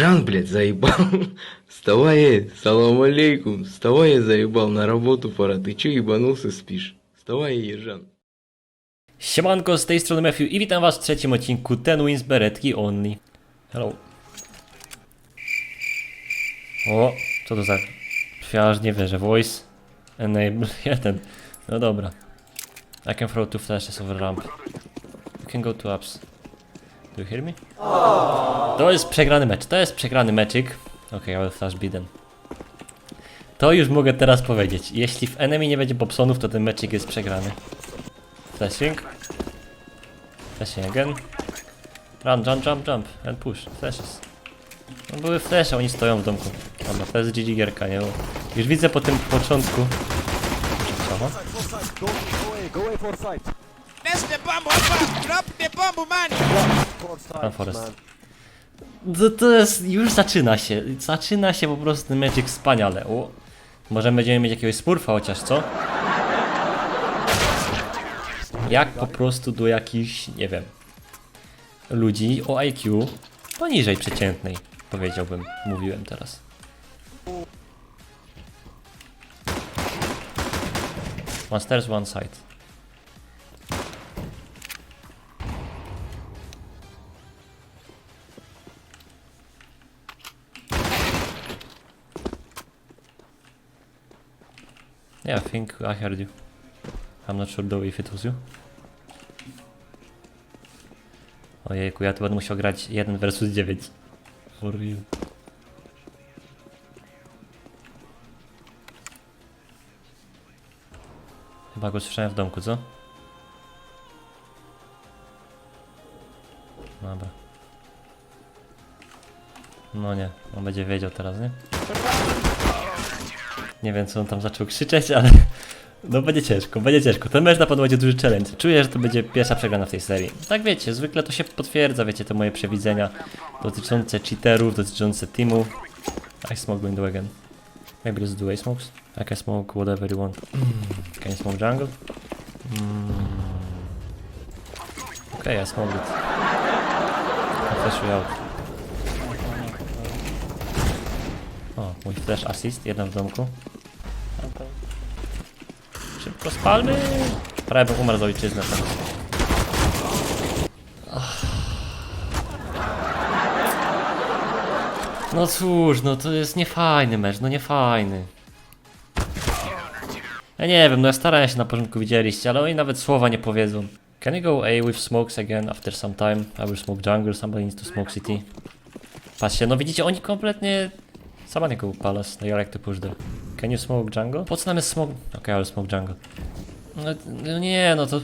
Ержан, блядь, заебал. Вставай, э, салам алейкум. Вставай, я заебал, на работу пора. Ты че ебанулся, спишь? Вставай, Ержан. Siemanko, z tej strony Matthew i witam was w trzecim odcinku Ten Wins Beretki Only. Hello. O, co to za... Ja aż nie wierzę. Voice Enable 1. No dobra. I can throw two flashes over ramp. You can go to ups. Do you hear me? To jest przegrany mecz. To jest przegrany meczyk. Ok, will flash bidden. To już mogę teraz powiedzieć. Jeśli w enemy nie będzie popsonów, to ten meczyk jest przegrany. Flashing. Flashing again. Run, jump, jump, jump. And push. Flashes. No były flasze, oni stoją w domku. Dobra, to jest GG gierka, nie? Już widzę po tym początku. Co? Go, away, go away for side. That's the bomb! Drop the bomb, man! Run forest. To, to jest, już zaczyna się. Zaczyna się po prostu ten Magic wspaniale. O, może będziemy mieć jakiegoś smurfa chociaż, co? Jak po prostu do jakichś, nie wiem, ludzi o IQ poniżej przeciętnej, powiedziałbym, mówiłem teraz. One stairs, one side. Yeah, I think I heard you. I'm not sure though if it was you. Ojejku, ja tu będę musiał grać 1 versus 9. For real. Chyba go słyszałem w domku, co? Dobra. No nie, on będzie wiedział teraz, nie? Nie wiem, co on tam zaczął krzyczeć, ale no będzie ciężko, będzie ciężko. Ten mecz na pewno będzie duży challenge. Czuję, że to będzie pierwsza przegrana w tej serii. Tak wiecie, zwykle to się potwierdza, wiecie, te moje przewidzenia dotyczące cheaterów, dotyczące teamu. I smoke window again. Maybe let's do a smokes. I can smoke whatever you want. Can you smoke jungle? Mm. Okay, I smoked it. Flash you out. O, mój flash assist, jeden w domku. Szybko spalmy! Prawie bym umarł za ojczyznę. Ach. No cóż, no to jest niefajny mecz, no niefajny. Ja nie wiem, no ja starałem się na początku, widzieliście, ale oni nawet słowa nie powiedzą. Can you go A with smokes again after some time? I will smoke jungle, somebody needs to smoke city. Patrzcie, no widzicie, oni kompletnie... Somebody go palace, they like to push there. Can you smoke jungle? Po co nam jest smoke? Okay, I'll smoke jungle. No, no nie, no to...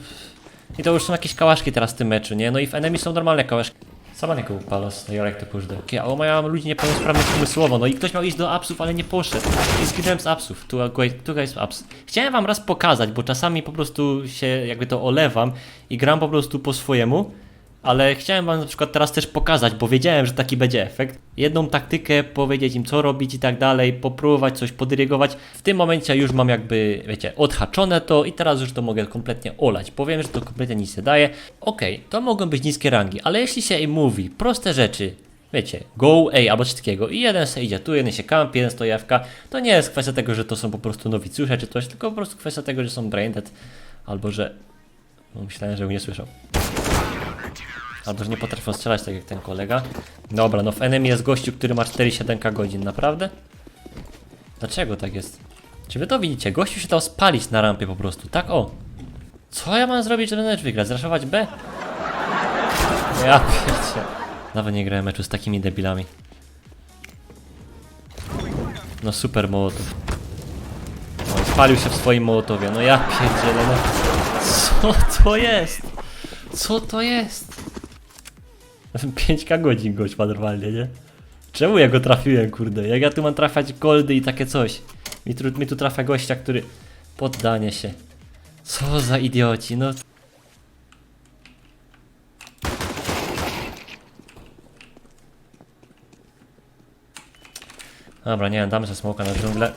I to już są jakieś kałaszki teraz w tym meczu, nie? No i w enemy są normalne kałaszki. Somebody go palace, they like to push there. Okay, o mam ludzi niepełnosprawnych umysłowo, no i ktoś miał iść do upsów, ale nie poszedł. I zginąłem z upsów, tu, tu guys ups. Chciałem wam raz pokazać, bo czasami po prostu się jakby to olewam i gram po prostu po swojemu. Ale chciałem wam na przykład teraz też pokazać, bo wiedziałem, że taki będzie efekt. Jedną taktykę, powiedzieć im co robić i tak dalej, popróbować coś podyrygować. W tym momencie już mam jakby, wiecie, odhaczone to i teraz już to mogę kompletnie olać. Powiem, że to kompletnie nic nie daje. Okej, to mogą być niskie rangi, ale jeśli się im mówi proste rzeczy, wiecie, go A albo coś takiego i jeden se idzie tu, jeden się kampi, jeden stoi to nie jest kwestia tego, że to są po prostu nowicjusze czy coś, tylko po prostu kwestia tego, że są braindead albo że... No, myślałem, że mnie nie słyszał. Albo że nie potrafią strzelać tak jak ten kolega. Dobra, no w enemy jest gościu, który ma 4,7 godzin, naprawdę? Dlaczego tak jest? Czy wy to widzicie? Gościu się dał spalić na rampie po prostu, tak o. Co ja mam zrobić, żeby mecz wygrać? Zraszować B? Ja pierdzie. Nawet nie grałem meczu z takimi debilami. No super Mołotow. No, spalił się w swoim Mołotowie, no ja pierdzielę, no. Co to jest? Co to jest? 5k godzin gość ma normalnie, nie? Czemu ja go trafiłem, kurde? Jak ja tu mam trafiać goldy i takie coś? Mi tu, mi tu trafia gościa, który... Poddanie się. Co za idioci, no... Dobra, nie wiem, damy sobie smoka na dżunglę.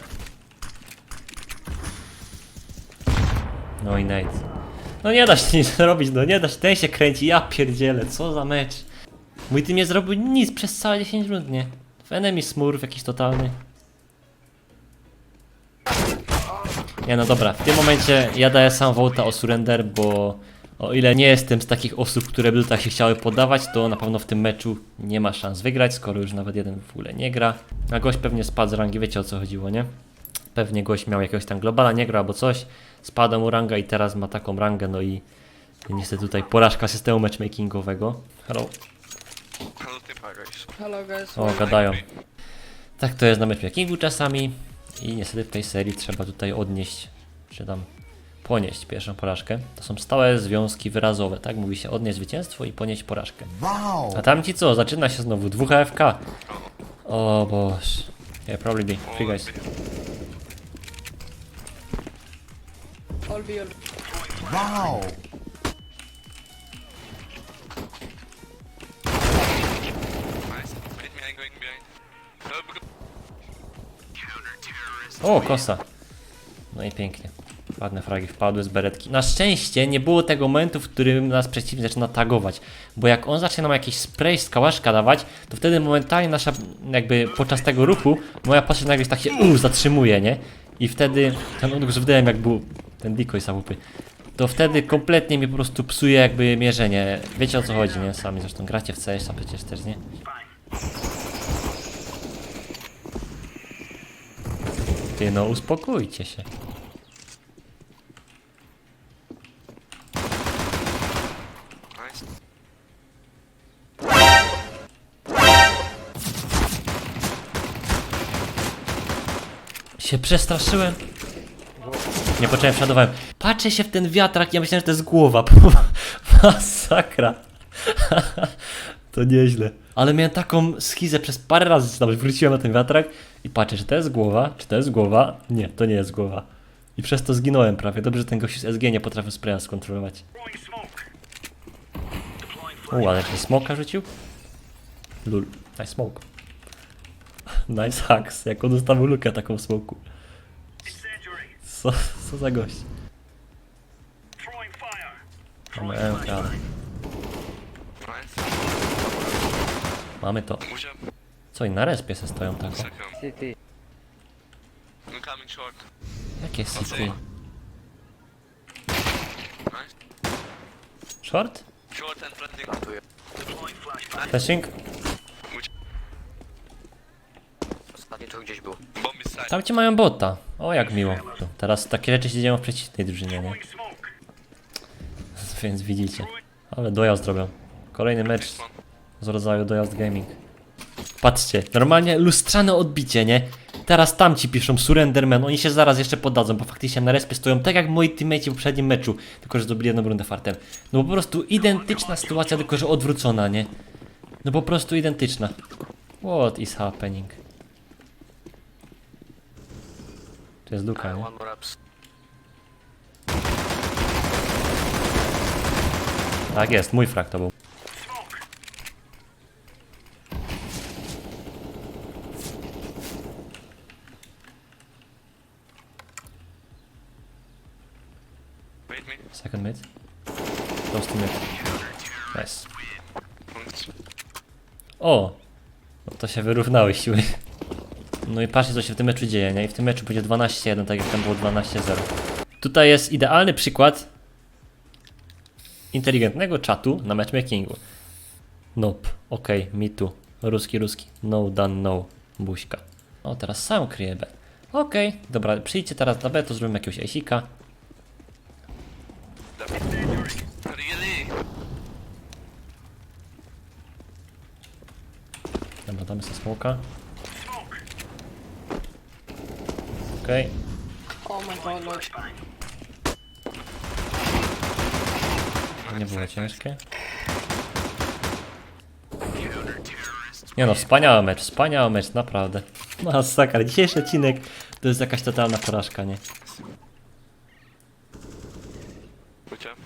No i Nate. No nie da się nic zrobić, no nie da się, ten się kręci, ja pierdzielę, co za mecz. Mój team nie zrobił nic przez całe 10 rund, nie? W enemy smurf jakiś totalny. Nie no dobra, w tym momencie ja daję sam wołta o surrender, bo o ile nie jestem z takich osób, które by tutaj się chciały podawać, to na pewno w tym meczu nie ma szans wygrać, skoro już nawet jeden w ogóle nie gra. A gość pewnie spadł z rangi, wiecie o co chodziło, nie? Pewnie gość miał jakiegoś tam globala, nie gra albo coś, spada mu ranga i teraz ma taką rangę, no i niestety tutaj porażka systemu matchmakingowego. Hello. Hello guys. O, gadają. Tak to jest na matchmakingu czasami i niestety w tej serii trzeba tutaj odnieść, czy tam ponieść pierwszą porażkę. To są stałe związki wyrazowe, tak? Mówi się odnieść zwycięstwo i ponieść porażkę. A tamci co? Zaczyna się znowu, dwóch AFK. O boż. Yeah, probably be. Three guys. All be all. O, kosa. No i pięknie. Ładne fragi wpadły z beretki. Na szczęście nie było tego momentu, w którym nas przeciwnik zaczyna tagować. Bo jak on zacznie nam jakiś spray z kałaszka dawać, to wtedy momentalnie nasza, jakby podczas tego ruchu, moja postać nagle tak się uh, zatrzymuje, nie? I wtedy ten odgłos wydałem jak był ten decoy samupy. To wtedy kompletnie mi po prostu psuje jakby mierzenie. Wiecie o co chodzi, nie? Sami zresztą gracie w CS-a przecież też, nie? Ty no uspokójcie się. Się przestraszyłem. Nie poczułem, wsiadowałem. Patrzę się w ten wiatrak, ja myślałem, że to jest głowa. Masakra. To nieźle. Ale miałem taką schizę przez parę razy, nawet wróciłem na ten wiatrak i patrzę, czy to jest głowa, czy to jest głowa. Nie, to nie jest głowa. I przez to zginąłem prawie. Dobrze, że ten gość z SG nie potrafił spraya skontrolować. U, ale smoka rzucił? Lul, nice smoke. Nice hacks, jak on ustawił lukę taką w smoku. Co, co za gość? Mamy MK. Mamy to. Co i na respie se stoją tak? City. I'm coming short. Jakie city? Short? Short and planting. Flashing? Ostatnio to gdzieś był. Bomb is side. Tam ci mają bota. O, jak miło. Teraz takie rzeczy się dzieją w przeciwnej drużynie, nie? Więc widzicie. Ale dojazd robią. Kolejny mecz z rodzaju dojazd gaming. Patrzcie, normalnie lustrzane odbicie, nie? Teraz tamci piszą Surrenderman, oni się zaraz jeszcze poddadzą, bo faktycznie na respie stoją tak jak moi teammates w poprzednim meczu, tylko że zdobyli jedną rundę fartem. No po prostu identyczna sytuacja, tylko że odwrócona, nie? No po prostu identyczna. What is happening? To jest Luka, nie? Tak jest, mój frak to był. Second mid. Close to mid. Nice. O! No to się wyrównały siły. No i patrzcie co się w tym meczu dzieje, nie? I w tym meczu będzie 12-1, tak jak tam było 12-0. Tutaj jest idealny przykład inteligentnego czatu na matchmakingu. Nope, okej, me too. Ruski, ruski. No, done, no. Buźka. O, teraz sam kryję B. Okej, dobra, przyjdźcie teraz na B, to zrobimy jakiegoś ejsika. Damy sobie smoka. Okej. Oh my god. To nie było ciężkie. Nie no, wspaniały mecz, wspaniały mecz, naprawdę. Masakra, dzisiejszy odcinek to jest jakaś totalna porażka, nie?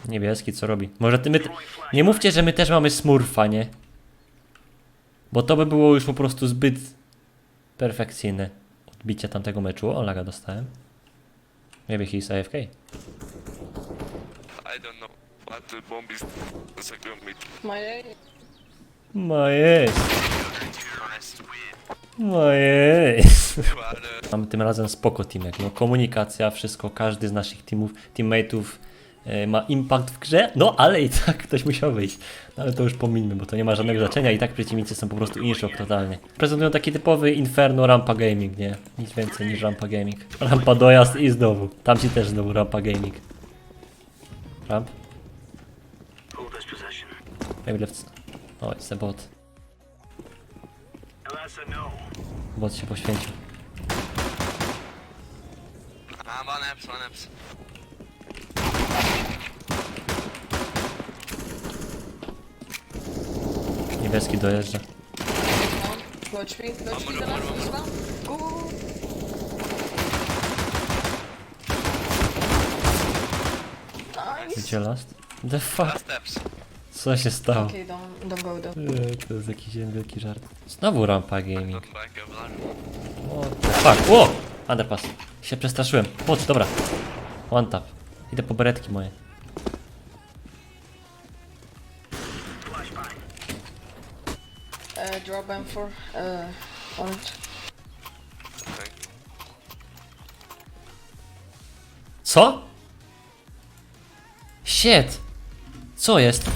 Niebieski, co robi? Może ty my... Nie mówcie, że my też mamy smurfa, nie? Bo to by było już po prostu zbyt perfekcyjne odbicie tamtego meczu. O, laga dostałem. Maybe he's AFK. I don't know. But the bomb is second mid. No jest. Ładny. Mamy tym razem spoko teamek. No komunikacja, wszystko, każdy z naszych teamów, teammateów ma impact w grze, no ale i tak ktoś musiał wyjść. No ale to już pomińmy, bo to nie ma żadnego znaczenia i tak przeciwnicy są po prostu inszok totalnie. Prezentują taki typowy Inferno Rampa Gaming, nie? Nic więcej niż Rampa Gaming. Rampa dojazd i znowu. Tam ci też znowu Rampa Gaming. Ramp? Maybe left. O, it's a bot. Bot się poświęcił. Ah, one one. Niebieski dojeżdża. Watch me, watch me, the last one as well. Go, go, go. Nice. Gdzie last? The fuck? Steps. Co się stało? Okay, don't, don't go. Eee, To jest jakiś wielki żart. Znowu rampa gaming. What the fuck? O! Underpass. Się przestraszyłem. Chodź, dobra. One tap. Idę po beretki moje. Uh, drop M4, orange. Co? Shit! Co jest?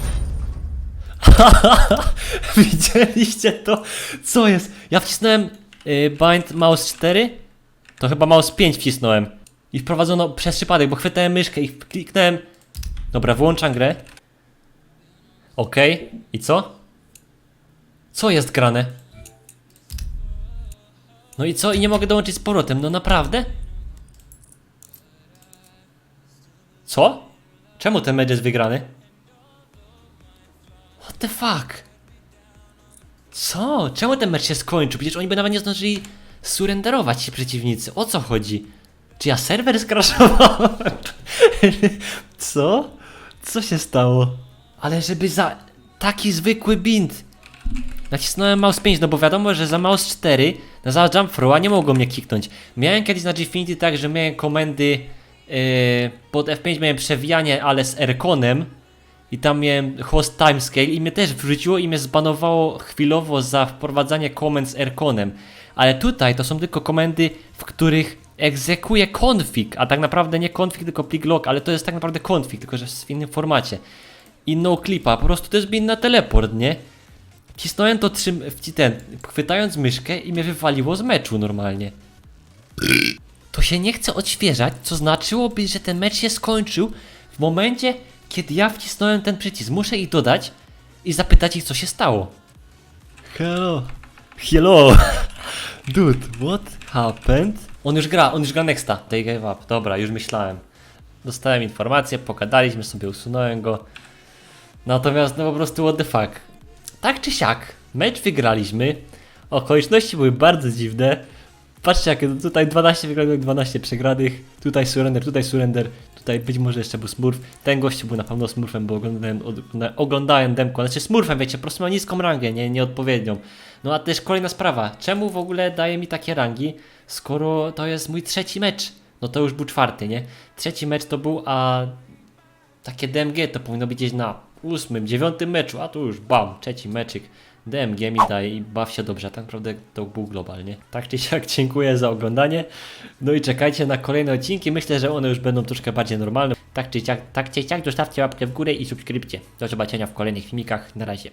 Widzieliście to? Co jest? Ja wcisnąłem y, bind mouse 4? To chyba mouse 5 wcisnąłem. I wprowadzono przez przypadek, bo chwytałem myszkę i kliknąłem. Dobra, wyłączam grę. Okej. I co? Co jest grane? No i co? I nie mogę dołączyć z powrotem. No naprawdę? Co? Czemu ten mecz jest wygrany? What the fuck? Co? Czemu ten mecz się skończył? Przecież oni by nawet nie zdążyli surrenderować się przeciwnicy. O co chodzi? Czy ja serwer skraszowałem? Co? Co się stało? Ale żeby za taki zwykły bind Nacisnąłem mouse 5, no bo wiadomo, że za mouse 4 na za jump throwa nie mogło mnie kliknąć. Miałem kiedyś na Gfinity tak, że miałem komendy yy, pod F5 miałem przewijanie, ale z Erconem i tam miałem host timescale i mnie też wrzuciło i mnie zbanowało chwilowo za wprowadzanie komend z Erconem. Ale tutaj to są tylko komendy, w których egzekuję config, a tak naprawdę nie config, tylko plik log, ale to jest tak naprawdę config, tylko że w innym formacie. I no clipa, po prostu to jest bin na teleport, nie? Cisnąłem to trzym, w ten, chwytając myszkę i mnie wywaliło z meczu normalnie. To się nie chce odświeżać, co znaczyłoby, że ten mecz się skończył w momencie, kiedy ja wcisnąłem ten przycisk. Muszę ich dodać i zapytać ich, co się stało. Hello. Hello. Dude, what happened? On już gra, on już gra nexta. They gave up. Dobra, już myślałem. Dostałem informację, pogadaliśmy sobie, usunąłem go. Natomiast no po prostu what the fuck. Tak czy siak, mecz wygraliśmy. Okoliczności były bardzo dziwne. Patrzcie, jakie tutaj 12 wygranych, 12 przegranych. Tutaj surrender, tutaj surrender. Tutaj być może jeszcze był smurf. Ten gościu był na pewno smurfem, bo oglądałem, oglądałem demko. Znaczy smurfem, wiecie, po prostu ma niską rangę, nie, nieodpowiednią. No a też kolejna sprawa. Czemu w ogóle daje mi takie rangi, skoro to jest mój trzeci mecz? No to już był czwarty, nie? Trzeci mecz to był, a takie DMG to powinno być gdzieś na ósmym, dziewiątym meczu, a tu już bam, trzeci meczyk. DMG mi daje i baw się dobrze, tak naprawdę to był globalnie. Tak czy siak dziękuję za oglądanie. No i czekajcie na kolejne odcinki. Myślę, że one już będą troszkę bardziej normalne. Tak czy siak, tak czy siak zostawcie łapkę w górę i subskrypcję. Do zobaczenia w kolejnych filmikach. Na razie.